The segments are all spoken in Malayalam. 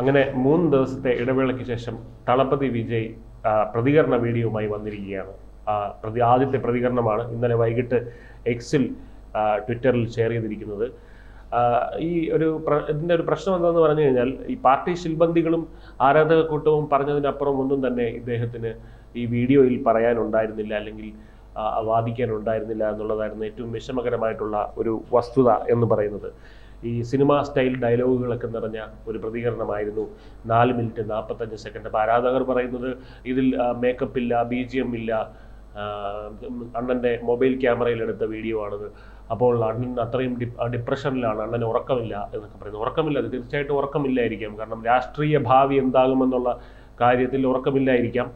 അങ്ങനെ മൂന്ന് ദിവസത്തെ ഇടവേളയ്ക്ക് ശേഷം തളപതി വിജയ് പ്രതികരണ വീഡിയോയുമായി വന്നിരിക്കുകയാണ്. പ്രതി ആദ്യത്തെ പ്രതികരണമാണ് ഇന്നലെ വൈകിട്ട് എക്സിൽ ട്വിറ്ററിൽ ഷെയർ ചെയ്തിരിക്കുന്നത്. ഈ ഒരു ഇതിന്റെ ഒരു പ്രശ്നം എന്താണെന്ന് പറഞ്ഞു കഴിഞ്ഞാൽ ഈ പാർട്ടി ശിൽബന്ധികളും ആരാധക കൂട്ടവും പറഞ്ഞതിനപ്പുറം ഒന്നും തന്നെ ഇദ്ദേഹത്തിന് ഈ വീഡിയോയിൽ പറയാനുണ്ടായിരുന്നില്ല അല്ലെങ്കിൽ വാദിക്കാനുണ്ടായിരുന്നില്ല എന്നുള്ളതായിരുന്നു ഏറ്റവും വിഷമകരമായിട്ടുള്ള ഒരു വസ്തുത എന്ന് പറയുന്നത്. ഈ സിനിമ സ്റ്റൈൽ ഡയലോഗുകളൊക്കെ നിറഞ്ഞ ഒരു പ്രതികരണമായിരുന്നു. നാല് മിനിറ്റ് നാൽപ്പത്തഞ്ച് സെക്കൻഡ്. അപ്പോൾ ആരാധകർ പറയുന്നത് ഇതിൽ മേക്കപ്പ് ഇല്ല ബി ജി എം ഇല്ല അണ്ണന്റെ മൊബൈൽ ക്യാമറയിലെടുത്ത വീഡിയോ ആണത്. അപ്പോൾ അണ്ണൻ അത്രയും ഡി ഡിപ്രഷനിലാണ്. അണ്ണന് ഉറക്കമില്ല എന്നൊക്കെ പറയുന്നത്. ഉറക്കമില്ല അത് തീർച്ചയായിട്ടും ഉറക്കമില്ലായിരിക്കാം. കാരണം രാഷ്ട്രീയ ഭാവി എന്താകുമെന്നുള്ള കാര്യത്തിൽ ഉറക്കമില്ലായിരിക്കാം.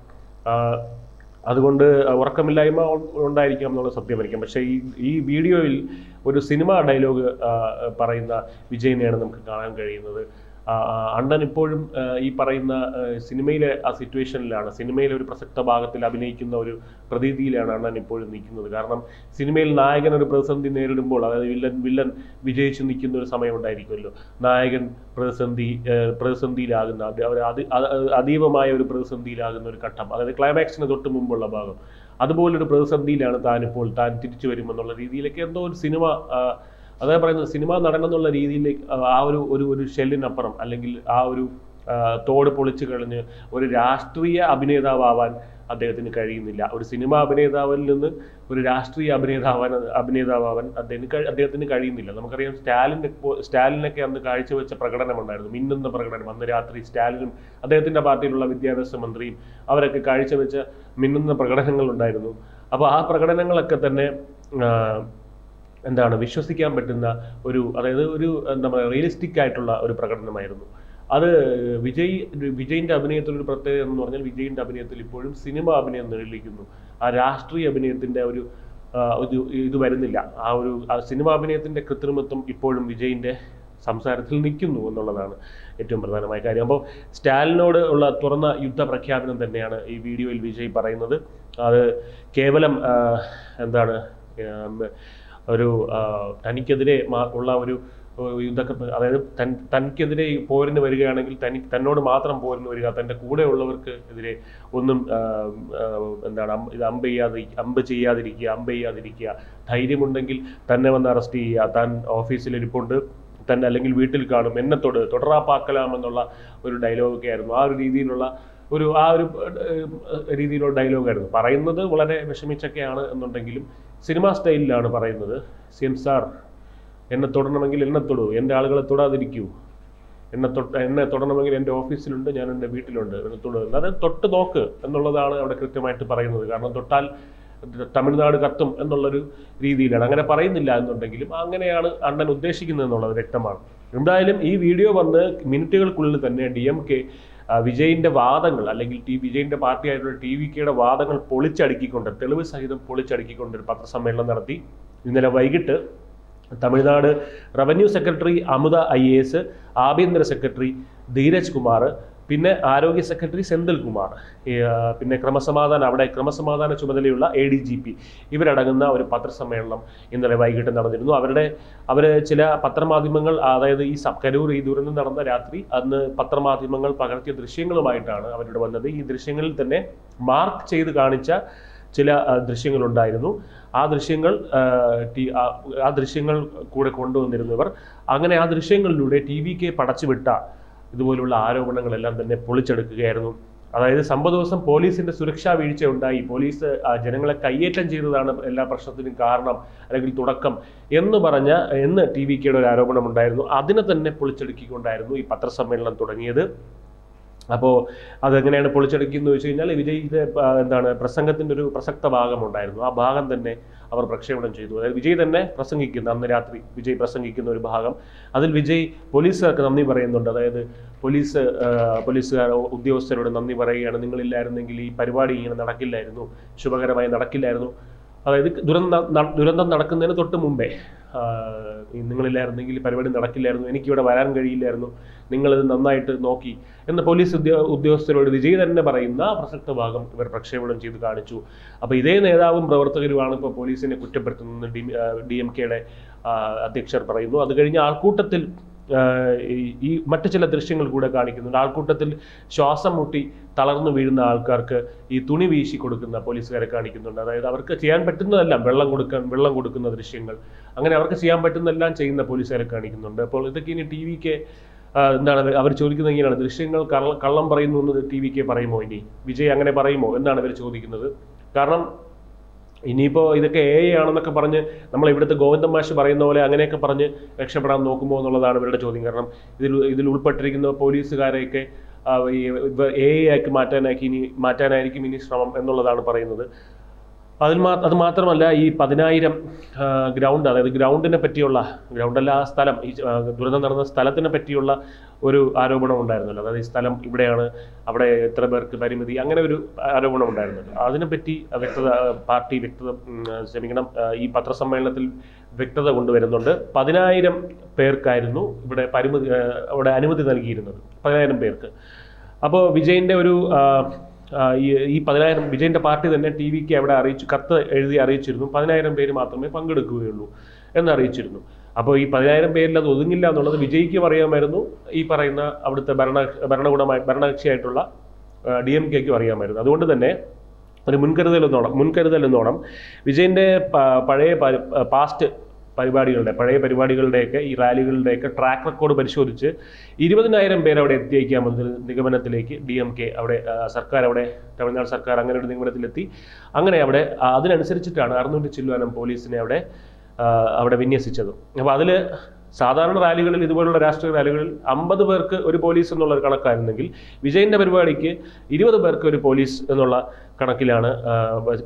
അതുകൊണ്ട് ഉറക്കമില്ലായ്മ ഉണ്ടായിരിക്കാം എന്നുള്ള സത്യമായിരിക്കാം പക്ഷേ ഈ ഈ വീഡിയോയിൽ ഒരു സിനിമ ഡയലോഗ് പറയുന്ന വിജയനെയാണ് നമുക്ക് കാണാൻ കഴിയുന്നത്. അണ്ണൻ ഇപ്പോഴും ഈ പറയുന്ന സിനിമയിലെ ആ സിറ്റുവേഷനിലാണ്. സിനിമയിലെ ഒരു പ്രസക്ത ഭാഗത്തിൽ അഭിനയിക്കുന്ന ഒരു പ്രതീതിയിലാണ് അണ്ണൻ ഇപ്പോഴും നിൽക്കുന്നത്. കാരണം സിനിമയിൽ നായകൻ ഒരു പ്രതിസന്ധി നേരിടുമ്പോൾ അതായത് വില്ലൻ വില്ലൻ വിജയിച്ച് നിൽക്കുന്ന ഒരു സമയമുണ്ടായിരിക്കുമല്ലോ നായകൻ പ്രതിസന്ധി പ്രതിസന്ധിയിലാകുന്ന അവർ അതി അതീവമായ ഒരു പ്രതിസന്ധിയിലാകുന്ന ഒരു ഘട്ടം. അതായത് ക്ലൈമാക്സിന് തൊട്ട് മുമ്പുള്ള ഭാഗം. അതുപോലൊരു പ്രതിസന്ധിയിലാണ് താനിപ്പോൾ താൻ തിരിച്ചു വരുമെന്നുള്ള രീതിയിലൊക്കെ എന്തോ ഒരു സിനിമ ആ, അതാ പറയുന്നത് സിനിമ നടൻ എന്നുള്ള രീതിയിലേക്ക് ആ, ഒരു ഒരു ഒരു ഷെല്ലിനപ്പുറം അല്ലെങ്കിൽ ആ ഒരു തോട് പൊളിച്ചു കളഞ്ഞ് ഒരു രാഷ്ട്രീയ അഭിനേതാവാൻ അദ്ദേഹത്തിന് കഴിയുന്നില്ല. ഒരു സിനിമ അഭിനേതാവിൽ നിന്ന് ഒരു രാഷ്ട്രീയ അഭിനേതാവാൻ അഭിനേതാവാൻ അദ്ദേഹത്തിന് അദ്ദേഹത്തിന് കഴിയുന്നില്ല. നമുക്കറിയാം സ്റ്റാലിന്റെ സ്റ്റാലിനൊക്കെ അന്ന് കാഴ്ചവെച്ച പ്രകടനമുണ്ടായിരുന്നു. മിന്നുന്ന പ്രകടനം. അന്ന് രാത്രി സ്റ്റാലിനും അദ്ദേഹത്തിന്റെ പാർട്ടിയിലുള്ള വിദ്യാഭ്യാസ മന്ത്രിയും അവരൊക്കെ കാഴ്ചവെച്ച മിന്നുന്ന പ്രകടനങ്ങളുണ്ടായിരുന്നു. അപ്പോൾ ആ പ്രകടനങ്ങളൊക്കെ തന്നെ എന്താണ് വിശ്വസിക്കാൻ പറ്റുന്ന ഒരു അതായത് ഒരു എന്താ പറയുക റിയലിസ്റ്റിക് ആയിട്ടുള്ള ഒരു പ്രകടനമായിരുന്നു. അത് വിജയ് വിജയിന്റെ അഭിനയത്തിൽ ഒരു പ്രത്യേകത എന്ന് പറഞ്ഞാൽ വിജയിന്റെ അഭിനയത്തിൽ ഇപ്പോഴും സിനിമ അഭിനയം നിഴലിക്കുന്നു ആ രാഷ്ട്രീയ അഭിനയത്തിന്റെ ഒരു ഒരു ഇത് വരുന്നില്ല. ആ ഒരു സിനിമ അഭിനയത്തിന്റെ കൃത്രിമത്വം ഇപ്പോഴും വിജയിന്റെ സംസാരത്തിൽ നിൽക്കുന്നു എന്നുള്ളതാണ് ഏറ്റവും പ്രധാനമായ കാര്യം. അപ്പോൾ സ്റ്റാലിനോട് ഉള്ള തുറന്ന യുദ്ധ പ്രഖ്യാപനം തന്നെയാണ് ഈ വീഡിയോയിൽ വിജയ് പറയുന്നത്. അത് കേവലം എന്താണ് ഒരു തനിക്കെതിരെ ഉള്ള ഒരു യുദ്ധ അതായത് തൻ തനിക്കെതിരെ പോരിന് വരികയാണെങ്കിൽ തനി തന്നോട് മാത്രം പോരിന് വരിക തന്റെ കൂടെയുള്ളവർക്ക് എതിരെ ഒന്നും എന്താണ് ഇത് അമ്പ് ചെയ്യാതെ അമ്പ് ചെയ്യാതിരിക്കുക അമ്പ് ചെയ്യാതിരിക്കുക. ധൈര്യമുണ്ടെങ്കിൽ തന്നെ വന്ന് അറസ്റ്റ് ചെയ്യുക. താൻ ഓഫീസിൽ ഇരിപ്പുണ്ട്. തന്നെ അല്ലെങ്കിൽ വീട്ടിൽ കാണും. എന്നെ തൊട് തുടറാപ്പാക്കലാം എന്നുള്ള ഒരു ഡയലോഗൊക്കെ ആയിരുന്നു. ആ ഒരു രീതിയിലുള്ള ഒരു ആ ഒരു രീതിയിലുള്ള ഡയലോഗായിരുന്നു പറയുന്നത് വളരെ വിഷമിച്ചൊക്കെയാണ് എന്നുണ്ടെങ്കിലും സിനിമാ സ്റ്റൈലിലാണ് പറയുന്നത്. സി എം സാർ എന്നെ തൊടണമെങ്കിൽ എന്നെ തൊടൂ എന്റെ ആളുകളെ തൊടാതിരിക്കൂ. എന്നെ തൊട്ട് എന്നെ തൊടണമെങ്കിൽ എന്റെ ഓഫീസിലുണ്ട് ഞാൻ എന്റെ വീട്ടിലുണ്ട് എന്നെ തൊടു. അത് തൊട്ട് നോക്ക് എന്നുള്ളതാണ് അവിടെ കൃത്യമായിട്ട് പറയുന്നത്. കാരണം തൊട്ടാൽ തമിഴ്നാട് കത്തും എന്നുള്ളൊരു രീതിയിലാണ്. അങ്ങനെ പറയുന്നില്ല എന്നുണ്ടെങ്കിലും അങ്ങനെയാണ് അണ്ണൻ ഉദ്ദേശിക്കുന്നത് എന്നുള്ളത് വ്യക്തമാണ്. എന്തായാലും ഈ വീഡിയോ വന്ന് മിനിറ്റുകൾക്കുള്ളിൽ തന്നെ ഡി എം കെ വിജയിന്റെ വാദങ്ങൾ അല്ലെങ്കിൽ ടി വിജയിന്റെ പാർട്ടിയായിട്ടുള്ള ടി വി കെയുടെ വാദങ്ങൾ പൊളിച്ചടുക്കിക്കൊണ്ട് തെളിവ് സഹിതം പൊളിച്ചടുക്കിക്കൊണ്ട് ഒരു പത്രസമ്മേളനം നടത്തി. ഇന്നലെ വൈകിട്ട് Tamil Nadu revenue secretary Amutha I A S ആഭ്യന്തര സെക്രട്ടറി ധീരജ് കുമാർ പിന്നെ ആരോഗ്യ സെക്രട്ടറി സെന്തിൽ കുമാർ പിന്നെ ക്രമസമാധാന അവിടെ ക്രമസമാധാന ചുമതലയുള്ള എ ഡി ജി പി ഇവരടങ്ങുന്ന ഒരു പത്രസമ്മേളനം ഇന്നലെ വൈകിട്ട് നടന്നിരുന്നു. അവരുടെ അവർ ചില പത്രമാധ്യമങ്ങൾ അതായത് ഈ കരൂർ ഈ ദുരന്തം നടന്ന രാത്രി അന്ന് പത്രമാധ്യമങ്ങൾ പകർത്തിയ ദൃശ്യങ്ങളുമായിട്ടാണ് അവരുടെ വന്നത്. ഈ ദൃശ്യങ്ങളിൽ തന്നെ മാർക്ക് ചെയ്ത് കാണിച്ച ചില ദൃശ്യങ്ങളുണ്ടായിരുന്നു. ആ ദൃശ്യങ്ങൾ ആ ദൃശ്യങ്ങൾ കൂടെ കൊണ്ടുവന്നിരുന്നവർ. അങ്ങനെ ആ ദൃശ്യങ്ങളിലൂടെ ടി വി കെ പടച്ചുവിട്ട ഇതുപോലുള്ള ആരോപണങ്ങളെല്ലാം തന്നെ പൊളിച്ചെടുക്കുകയായിരുന്നു. അതായത് സംഭവ ദിവസം പോലീസിന്റെ സുരക്ഷാ വീഴ്ച ഉണ്ടായി പോലീസ് ജനങ്ങളെ കയ്യേറ്റം ചെയ്തതാണ് എല്ലാ പ്രശ്നത്തിനും കാരണം അല്ലെങ്കിൽ തുടക്കം എന്ന് പറഞ്ഞ എന്ന് ടി വി കെയുടെ ഒരു ആരോപണം ഉണ്ടായിരുന്നു അതിനെ തന്നെ പൊളിച്ചെടുക്കിക്കൊണ്ടായിരുന്നു ഈ പത്രസമ്മേളനം തുടങ്ങിയത്. അപ്പോൾ അതെങ്ങനെയാണ് പൊളിച്ചെടുക്കുന്നത് വെച്ച് കഴിഞ്ഞാൽ വിജയിയുടെ എന്താണ് പ്രസംഗത്തിന്റെ ഒരു പ്രസക്ത ഭാഗമുണ്ടായിരുന്നു ആ ഭാഗം തന്നെ അവർ പ്രക്ഷേപണം ചെയ്തു. അതായത് വിജയ് തന്നെ പ്രസംഗിക്കുന്നു അന്ന് രാത്രി വിജയ് പ്രസംഗിക്കുന്ന ഒരു ഭാഗം. അതിൽ വിജയ് പോലീസുകാർക്ക് നന്ദി പറയുന്നുണ്ട്. അതായത് പോലീസ് പോലീസുകാർ ഉദ്യോഗസ്ഥരോട് നന്ദി പറയുകയാണ്. നിങ്ങളില്ലായിരുന്നെങ്കിൽ ഈ പരിപാടി ഇങ്ങനെ നടക്കില്ലായിരുന്നു. ശുഭകരമായി നടക്കില്ലായിരുന്നു. അതായത് ദുരന്തം ദുരന്തം നടക്കുന്നതിന് തൊട്ട് മുമ്പേ നിങ്ങളില്ലായിരുന്നെങ്കിൽ പരിപാടി നടക്കില്ലായിരുന്നു എനിക്കിവിടെ വരാൻ കഴിയില്ലായിരുന്നു നിങ്ങളിത് നന്നായിട്ട് നോക്കി എന്ന് പോലീസ് ഉദ്യോ ഉദ്യോഗസ്ഥരോട് വിജയ് തന്നെ പറയുന്ന പ്രസക്ത ഭാഗം ഇവർ പ്രക്ഷേപണം ചെയ്ത് കാണിച്ചു. അപ്പോൾ ഇതേ നേതാവും പ്രവർത്തകരുമാണ് ഇപ്പോൾ പോലീസിനെ കുറ്റപ്പെടുത്തുന്നത് ഡി ഡി എം കെയുടെ അധ്യക്ഷർ പറയുന്നു. അത് കഴിഞ്ഞ് ആൾക്കൂട്ടത്തിൽ ഈ- മറ്റു ചില ദൃശ്യങ്ങൾ കൂടെ കാണിക്കുന്നുണ്ട്. ആൾക്കൂട്ടത്തിൽ ശ്വാസം മുട്ടി തളർന്നു വീഴുന്ന ആൾക്കാർക്ക് ഈ തുണി വീശി കൊടുക്കുന്ന പോലീസുകാരെ കാണിക്കുന്നുണ്ട്. അതായത് അവർക്ക് ചെയ്യാൻ പറ്റുന്നതെല്ലാം വെള്ളം കൊടുക്കാൻ വെള്ളം കൊടുക്കുന്ന ദൃശ്യങ്ങൾ. അങ്ങനെ അവർക്ക് ചെയ്യാൻ പറ്റുന്നതെല്ലാം ചെയ്യുന്ന പോലീസുകാരെ കാണിക്കുന്നുണ്ട്. അപ്പോൾ ഇതൊക്കെ ഇനി ടി വിക്ക് എന്താണ് അവർ ചോദിക്കുന്നത് എങ്ങനെയാണ് ദൃശ്യങ്ങൾ കള്ളം പറയുന്നു എന്ന് ടി വിക്ക് പറയുമോ ഇനി? വിജയ് അങ്ങനെ പറയുമോ? എന്നാണ് അവർ ചോദിക്കുന്നത്. കാരണം ഇനിയിപ്പോൾ ഇതൊക്കെ എ ആണെന്നൊക്കെ പറഞ്ഞ് നമ്മൾ ഇവിടുത്തെ ഗോവിന്ദൻ മാഷ് പറയുന്ന പോലെ അങ്ങനെയൊക്കെ പറഞ്ഞ് രക്ഷപ്പെടാൻ നോക്കുമോ എന്നുള്ളതാണ് ഇവരുടെ ചോദ്യം. കാരണം ഇതിൽ ഇതിൽ ഉൾപ്പെട്ടിരിക്കുന്ന പോലീസുകാരെയൊക്കെ എ ആക്കി മാറ്റാനാക്കി ഇനി മാറ്റാനായിരിക്കും ഇനി ശ്രമം എന്നുള്ളതാണ് പറയുന്നത്. അതിൽ മാ അത് മാത്രമല്ല ഈ പതിനായിരം ഗ്രൗണ്ട് അതായത് ഗ്രൗണ്ടിനെ പറ്റിയുള്ള ഗ്രൗണ്ടല്ല ആ സ്ഥലം ഈ ദുരന്തം നടന്ന സ്ഥലത്തിനെ പറ്റിയുള്ള ഒരു ആരോപണം ഉണ്ടായിരുന്നല്ലോ. അതായത് ഈ സ്ഥലം ഇവിടെയാണ് അവിടെ എത്ര പേർക്ക് പരിമിതി അങ്ങനെ ഒരു ആരോപണം ഉണ്ടായിരുന്നല്ലോ. അതിനെപ്പറ്റി വ്യക്തത പാർട്ടി വ്യക്തത ക്ഷമിക്കണം ഈ പത്രസമ്മേളനത്തിൽ വ്യക്തത കൊണ്ടുവരുന്നുണ്ട്. പതിനായിരം പേർക്കായിരുന്നു ഇവിടെ പരിമിതി അവിടെ അനുമതി നൽകിയിരുന്നത്. പതിനായിരം പേർക്ക്. അപ്പോൾ വിജയിന്റെ ഒരു ഈ പതിനായിരം വിജയന്റെ പാർട്ടി തന്നെ ടി വിക്ക് അവിടെ അറിയിച്ചു കത്ത് എഴുതി അറിയിച്ചിരുന്നു. പതിനായിരം പേര് മാത്രമേ പങ്കെടുക്കുകയുള്ളൂ എന്നറിയിച്ചിരുന്നു അപ്പോൾ ഈ പതിനായിരം പേരിൽ അത് ഒതുങ്ങില്ല എന്നുള്ളത് വിജയിക്ക് അറിയാമായിരുന്നു. ഈ പറയുന്ന അവിടുത്തെ ഭരണ ഭരണകൂടമായി ഭരണകക്ഷിയായിട്ടുള്ള ഡി എം കെക്കും അറിയാമായിരുന്നു. അതുകൊണ്ട് തന്നെ ഒരു മുൻകരുതൽ എന്നോണം മുൻകരുതൽ എന്നോണം വിജയന്റെ പഴയ പാസ്റ്റ് പരിപാടികളുടെ പഴയ പരിപാടികളുടെയൊക്കെ ഈ റാലികളുടെയൊക്കെ ട്രാക്ക് റെക്കോർഡ് പരിശോധിച്ച് ഇരുപതിനായിരം പേർ അവിടെ എത്തിയേക്കാമെന്ന നിഗമനത്തിലേക്ക്. ഡി എം കെ അവിടെ സർക്കാർ അവിടെ തമിഴ്നാട് സർക്കാർ അങ്ങനെ ഒരു നിഗമനത്തിലെത്തി. അങ്ങനെ അവിടെ അതിനനുസരിച്ചിട്ടാണ് അറുന്നൂറ്റി ചില്ലുവാനം പോലീസിനെ അവിടെ അവിടെ വിന്യസിച്ചത്. അപ്പോൾ അതിൽ സാധാരണ റാലികളിൽ ഇതുപോലുള്ള രാഷ്ട്രീയ റാലികളിൽ അമ്പത് പേർക്ക് ഒരു പോലീസ് എന്നുള്ള ഒരു കണക്കായിരുന്നെങ്കിൽ വിജയന്റെ പരിപാടിക്ക് ഇരുപത് പേർക്ക് ഒരു പോലീസ് എന്നുള്ള കണക്കിലാണ്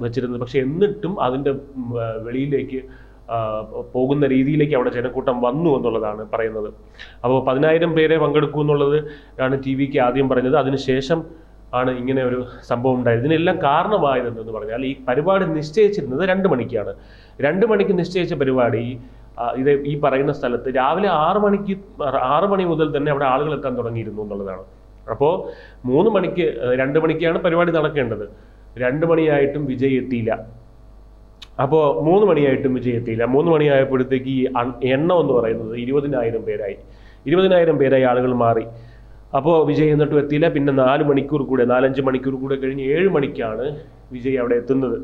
വച്ചിരുന്നത്. പക്ഷേ എന്നിട്ടും അതിന്റെ വെളിയിലേക്ക് പോകുന്ന രീതിയിലേക്ക് അവിടെ ജനക്കൂട്ടം വന്നു എന്നുള്ളതാണ് പറയുന്നത്. അപ്പോൾ പതിനായിരം പേരെ പങ്കെടുക്കൂ എന്നുള്ളത് ആണ് ടി വിക്ക് ആദ്യം പറഞ്ഞത്. അതിനുശേഷം ആണ് ഇങ്ങനെ ഒരു സംഭവം ഉണ്ടായത്. ഇതിനെല്ലാം കാരണമായത് എന്തെന്ന് പറഞ്ഞാൽ ഈ പരിപാടി നിശ്ചയിച്ചിരുന്നത് രണ്ട് മണിക്കാണ്. രണ്ട് മണിക്ക് നിശ്ചയിച്ച പരിപാടി ഇത് ഈ പറയുന്ന സ്ഥലത്ത് രാവിലെ ആറ് മണിക്ക് ആറ് മണി മുതൽ തന്നെ അവിടെ ആളുകൾ എത്താൻ തുടങ്ങിയിരുന്നു എന്നുള്ളതാണ്. അപ്പോൾ മൂന്ന് മണിക്ക് രണ്ട് മണിക്കാണ് പരിപാടി നടക്കേണ്ടത്. രണ്ട് മണിയായിട്ടും വിജയ് എത്തിയില്ല. അപ്പോൾ മൂന്ന് മണിയായിട്ടും വിജയ് എത്തിയില്ല. മൂന്ന് മണിയായപ്പോഴത്തേക്ക് ഈ എണ്ണം എന്ന് പറയുന്നത് ഇരുപതിനായിരം പേരായി. ഇരുപതിനായിരം പേരായി ആളുകൾ മാറി. അപ്പോൾ വിജയ് എന്നിട്ടും എത്തിയില്ല. പിന്നെ നാല് മണിക്കൂർ കൂടെ നാലഞ്ച് മണിക്കൂർ കൂടെ കഴിഞ്ഞ് ഏഴ് മണിക്കാണ് വിജയ് അവിടെ എത്തുന്നത്.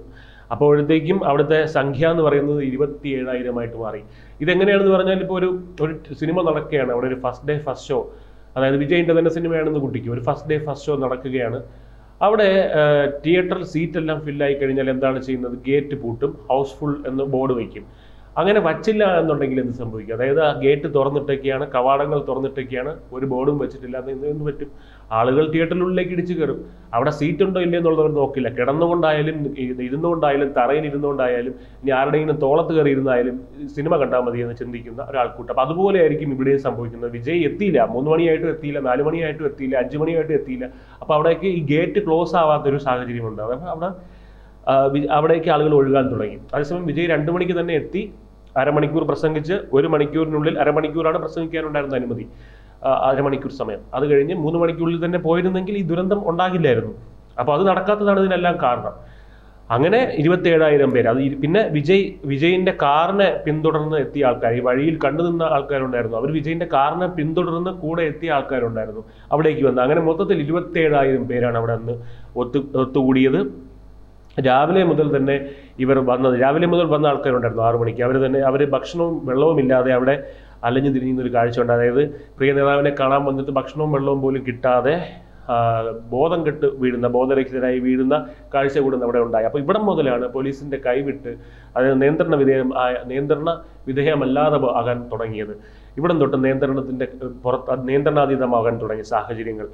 അപ്പോഴത്തേക്കും അവിടുത്തെ സംഖ്യ എന്ന് പറയുന്നത് ഇരുപത്തി ഏഴായിരമായിട്ട് മാറി. ഇതെങ്ങനെയാണെന്ന് പറഞ്ഞാൽ ഇപ്പോൾ ഒരു ഒരു സിനിമ നടക്കുകയാണ്. അവിടെ ഒരു ഫസ്റ്റ് ഡേ ഫസ്റ്റ് ഷോ അതായത് വിജയിന്റെ തന്നെ സിനിമയാണെന്ന് കുട്ടിക്ക്. ഒരു ഫസ്റ്റ് ഡേ ഫസ്റ്റ് ഷോ നടക്കുകയാണ്. അവിടെ തിയേറ്ററിൽ സീറ്റ് എല്ലാം ഫില്ലായി കഴിഞ്ഞാൽ എന്താണ് ചെയ്യുന്നത്? ഗേറ്റ് പൂട്ടും ഹൗസ്ഫുൾ എന്ന് ബോർഡ് വയ്ക്കും. അങ്ങനെ വച്ചില്ല എന്നുണ്ടെങ്കിൽ എന്ത് സംഭവിക്കും? അതായത് ആ ഗേറ്റ് തുറന്നിട്ടൊക്കെയാണ് കവാടങ്ങൾ തുറന്നിട്ടൊക്കെയാണ് ഒരു ബോർഡും വെച്ചിട്ടില്ല എന്ന് എന്ത് പറ്റും? ആളുകൾ തിയേറ്ററിനുള്ളിലേക്ക് ഇടിച്ചു കയറും. അവിടെ സീറ്റ് ഉണ്ടോ ഇല്ലേ എന്നുള്ളവർ നോക്കില്ല. കിടന്നുകൊണ്ടായാലും ഇരുന്നുകൊണ്ടായാലും തറയിൽ ഇരുന്നുകൊണ്ടായാലും ഇനി ആരുടെയെങ്കിലും തോളത്ത് കയറി ഇരുന്നായാലും സിനിമ കണ്ടാൽ മതി എന്ന് ചിന്തിക്കുന്ന ഒരാൾക്കൂട്ടം. അപ്പം അതുപോലെ ആയിരിക്കും ഇവിടെയും സംഭവിക്കുന്നത്. വിജയ് എത്തിയില്ല. മൂന്ന് മണിയായിട്ടും എത്തിയില്ല നാല് മണിയായിട്ടും എത്തിയില്ല അഞ്ച് മണിയായിട്ടും എത്തിയില്ല. അപ്പോൾ അവിടേക്ക് ഈ ഗേറ്റ് ക്ലോസ് ആവാത്തൊരു സാഹചര്യമുണ്ട്. അവിടെ അവിടേക്ക് ആളുകൾ ഒഴുകാൻ തുടങ്ങി. അതേസമയം വിജയ് രണ്ട് മണിക്ക് തന്നെ എത്തി. അരമണിക്കൂർ പ്രസംഗിച്ച് ഒരു മണിക്കൂറിനുള്ളിൽ അരമണിക്കൂറാണ് പ്രസംഗിക്കാനുണ്ടായിരുന്ന അനുമതി. അരമണിക്കൂർ സമയം. അത് കഴിഞ്ഞ് മൂന്ന് മണിക്കൂറിൽ തന്നെ പോയിരുന്നെങ്കിൽ ഈ ദുരന്തം ഉണ്ടാകില്ലായിരുന്നു. അപ്പോൾ അത് നടക്കാത്തതാണ് ഇതിനെല്ലാം കാരണം. അങ്ങനെ ഇരുപത്തേഴായിരം പേര് അത് പിന്നെ വിജയ് വിജയിന്റെ കാറിനെ പിന്തുടർന്ന് എത്തിയ ആൾക്കാർ ഈ വഴിയിൽ കണ്ടു നിന്ന ആൾക്കാരുണ്ടായിരുന്നു. അവർ വിജയിന്റെ കാറിനെ പിന്തുടർന്ന് കൂടെ എത്തിയ ആൾക്കാരുണ്ടായിരുന്നു അവിടേക്ക് വന്ന്. അങ്ങനെ മൊത്തത്തിൽ ഇരുപത്തേഴായിരം പേരാണ് അവിടെ അന്ന് ഒത്തു ഒത്തുകൂടിയത്. രാവിലെ മുതൽ തന്നെ ഇവർ വന്നത്. രാവിലെ മുതൽ വന്ന ആൾക്കാരുണ്ടായിരുന്നു ആറു മണിക്ക്. അവർ തന്നെ അവർ ഭക്ഷണവും വെള്ളവും ഇല്ലാതെ അവിടെ അലഞ്ഞു തിരിഞ്ഞൊരു ഒരു കാഴ്ച ഉണ്ട് അതായത് പ്രിയ നേതാവിനെ കാണാൻ വന്നിട്ട് ഭക്ഷണവും വെള്ളവും പോലും കിട്ടാതെ ബോധം കെട്ട് വീഴുന്ന ബോധരഹിതരായി വീഴുന്ന കാഴ്ച കൂടെ അവിടെ ഉണ്ടായി. അപ്പോൾ ഇവിടം മുതലാണ് പോലീസിന്റെ കൈവിട്ട് അതായത് നിയന്ത്രണ വിധേയം നിയന്ത്രണ വിധേയമല്ലാതെ ആകാൻ തുടങ്ങിയത്. ഇവിടം തൊട്ട് നിയന്ത്രണത്തിന്റെ പുറത്ത് നിയന്ത്രണാതീതമാകാൻ തുടങ്ങിയ സാഹചര്യങ്ങൾ.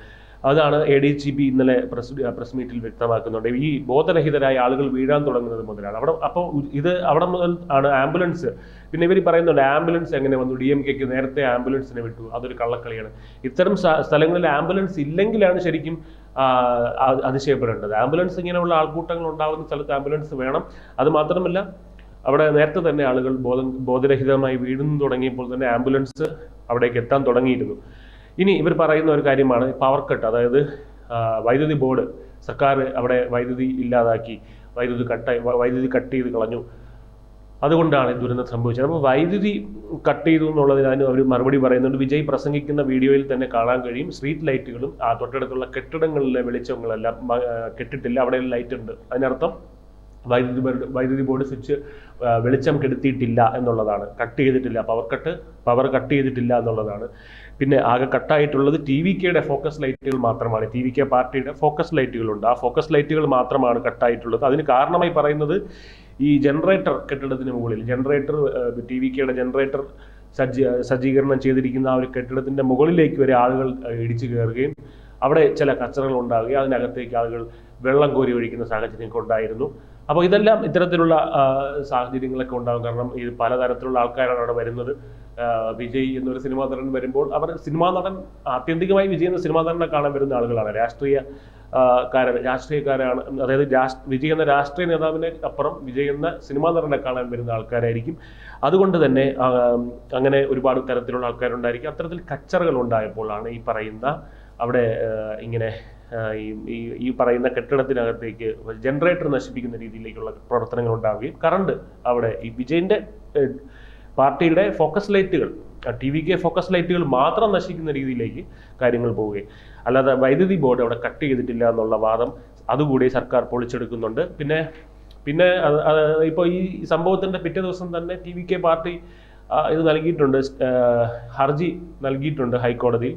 അതാണ് എ ഡി ജി പി ഇന്നലെ പ്രസ് പ്രസ് മീറ്റിൽ വ്യക്തമാക്കുന്നുണ്ട്. ഈ ബോധരഹിതരായ ആളുകൾ വീഴാൻ തുടങ്ങുന്നത് മുതലാണ്. അവിടെ അപ്പോൾ ഇത് അവിടെ മുതൽ ആണ് ആംബുലൻസ്. പിന്നെ ഇവർ പറയുന്നുണ്ട് ആംബുലൻസ് എങ്ങനെ വന്നു? ഡി എം കെക്ക് നേരത്തെ ആംബുലൻസിനെ വിട്ടു. അതൊരു കള്ളക്കളിയാണ്. ഇത്തരം സ്ഥലങ്ങളിൽ ആംബുലൻസ് ഇല്ലെങ്കിലാണ് ശരിക്കും അതിശയപ്പെടേണ്ടത്. ആംബുലൻസ് ഇങ്ങനെയുള്ള ആൾക്കൂട്ടങ്ങൾ ഉണ്ടാകുന്ന സ്ഥലത്ത് ആംബുലൻസ് വേണം. അത് മാത്രമല്ല അവിടെ നേരത്തെ തന്നെ ആളുകൾ ബോധം ബോധരഹിതമായി വീഴുന്നു തുടങ്ങിയപ്പോൾ തന്നെ ആംബുലൻസ് അവിടേക്ക് എത്താൻ തുടങ്ങിയിരുന്നു. ഇനി ഇവർ പറയുന്ന ഒരു കാര്യമാണ് പവർ കട്ട് അതായത് വൈദ്യുതി ബോർഡ് സർക്കാർ അവിടെ വൈദ്യുതി ഇല്ലാതാക്കി വൈദ്യുതി കട്ട് വൈദ്യുതി കട്ട് ചെയ്ത് കളഞ്ഞു. അതുകൊണ്ടാണ് ദുരന്തം സംഭവിച്ചത്. അപ്പോൾ വൈദ്യുതി കട്ട് ചെയ്തു എന്നുള്ളതിനും അവർ മറുപടി പറയുന്നുണ്ട്. വിജയ് പ്രസംഗിക്കുന്ന വീഡിയോയിൽ തന്നെ കാണാൻ കഴിയും. സ്ട്രീറ്റ് ലൈറ്റുകളും ആ തൊട്ടടുത്തുള്ള കെട്ടിടങ്ങളിലെ വെളിച്ചങ്ങളെല്ലാം കെട്ടിട്ടില്ല. അവിടെ ലൈറ്റ് ഉണ്ട്. അതിനർത്ഥം വൈദ്യുതി ബോർഡ് വൈദ്യുതി ബോർഡ് സ്വിച്ച് വെളിച്ചം കെടുത്തിയിട്ടില്ല എന്നുള്ളതാണ്. കട്ട് ചെയ്തിട്ടില്ല. പവർ കട്ട് പവർ കട്ട് ചെയ്തിട്ടില്ല എന്നുള്ളതാണ്. പിന്നെ ആകെ കട്ടായിട്ടുള്ളത് ടി വി കെയുടെ ഫോക്കസ് ലൈറ്റുകൾ മാത്രമാണ്. ടി വി കെ പാർട്ടിയുടെ ഫോക്കസ് ലൈറ്റുകളുണ്ട്. ആ ഫോക്കസ് ലൈറ്റുകൾ മാത്രമാണ് കട്ടായിട്ടുള്ളത്. അതിന് കാരണമായി പറയുന്നത് ഈ ജനറേറ്റർ കെട്ടിടത്തിന് മുകളിൽ ജനറേറ്റർ ടി വി കെയുടെ ജനറേറ്റർ സജ്ജ സജ്ജീകരണം ചെയ്തിരിക്കുന്ന ആ ഒരു കെട്ടിടത്തിന്റെ മുകളിലേക്ക് വരെ ആളുകൾ ഇടിച്ചു കയറുകയും അവിടെ ചില കച്ചറകൾ ഉണ്ടാവുകയും അതിനകത്തേക്ക് ആളുകൾ വെള്ളം കോരി ഒഴിക്കുന്ന സാഹചര്യമൊക്കെ ഉണ്ടായിരുന്നു. അപ്പോൾ ഇതെല്ലാം ഇത്തരത്തിലുള്ള സാഹചര്യങ്ങളൊക്കെ ഉണ്ടാകും. കാരണം ഇത് പലതരത്തിലുള്ള ആൾക്കാരാണ് അവിടെ വരുന്നത്. വിജയ് എന്നൊരു സിനിമാ നടൻ വരുമ്പോൾ അവർ സിനിമാ നടൻ ആത്യന്തികമായി വിജയ് എന്ന സിനിമാ നടനെ കാണാൻ വരുന്ന ആളുകളാണ്. രാഷ്ട്രീയ കാരൻ രാഷ്ട്രീയക്കാരാണ് അതായത് രാഷ്ട്ര വിജയ് എന്ന രാഷ്ട്രീയ നേതാവിനെ അപ്പുറം വിജയ് എന്ന സിനിമാ നടനെ കാണാൻ വരുന്ന ആൾക്കാരായിരിക്കും. അതുകൊണ്ട് തന്നെ അങ്ങനെ ഒരുപാട് തരത്തിലുള്ള ആൾക്കാരുണ്ടായിരിക്കും. അത്തരത്തിൽ കച്ചറകൾ ഉണ്ടായപ്പോഴാണ് ഈ പറയുന്ന അവിടെ ഇങ്ങനെ ഈ ഈ- പറയുന്ന കെട്ടിടത്തിനകത്തേക്ക് ജനറേറ്റർ നശിപ്പിക്കുന്ന രീതിയിലേക്കുള്ള പ്രവർത്തനങ്ങൾ ഉണ്ടാവുകയും കറണ്ട് അവിടെ ഈ വിജയന്റെ പാർട്ടിയുടെ ഫോക്കസ് ലൈറ്റുകൾ ടി വി കെ ഫോക്കസ് ലൈറ്റുകൾ മാത്രം നശിക്കുന്ന രീതിയിലേക്ക് കാര്യങ്ങൾ പോവുകയും. അല്ലാതെ വൈദ്യുതി ബോർഡ് അവിടെ കട്ട് ചെയ്തിട്ടില്ല എന്നുള്ള വാദം അതുകൂടി സർക്കാർ പൊളിച്ചെടുക്കുന്നുണ്ട്. പിന്നെ പിന്നെ ഇപ്പോൾ ഈ സംഭവത്തിന്റെ പിറ്റേ ദിവസം തന്നെ ടി വി കെ പാർട്ടി ഇത് നൽകിയിട്ടുണ്ട് ഹർജി നൽകിയിട്ടുണ്ട് ഹൈക്കോടതിയിൽ.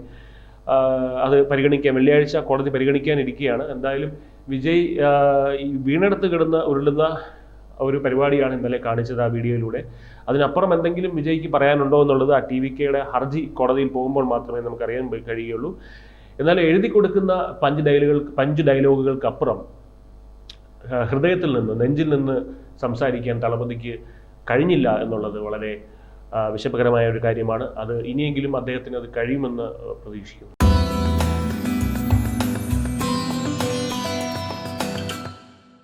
അത് പരിഗണിക്കാൻ വെള്ളിയാഴ്ച കോടതി പരിഗണിക്കാനിരിക്കുകയാണ്. എന്തായാലും വിജയ് ഈ വീണെടുത്ത് കിടന്ന് ഉരുളുന്ന ഒരു പരിപാടിയാണ് ഇന്നലെ കാണിച്ചത് ആ വീഡിയോയിലൂടെ. അതിനപ്പുറം എന്തെങ്കിലും വിജയ്ക്ക് പറയാനുണ്ടോ എന്നുള്ളത് ആ ടി വി കെയുടെ ഹർജി കോടതിയിൽ പോകുമ്പോൾ മാത്രമേ നമുക്കറിയാൻ കഴിയുകയുള്ളൂ. എന്നാൽ എഴുതി കൊടുക്കുന്ന പഞ്ച് ഡയലുകൾ പഞ്ച് ഡയലോഗുകൾക്കപ്പുറം ഹൃദയത്തിൽ നിന്ന് നെഞ്ചിൽ നിന്ന് സംസാരിക്കാൻ തളപതിക്ക് കഴിഞ്ഞില്ല എന്നുള്ളത് വളരെ ആ, വിഷമകരമായ ഒരു കാര്യമാണ്. അത് ഇനിയെങ്കിലും അദ്ദേഹത്തിന് അത് കഴിയുമെന്ന് പ്രതീക്ഷിക്കുന്നു.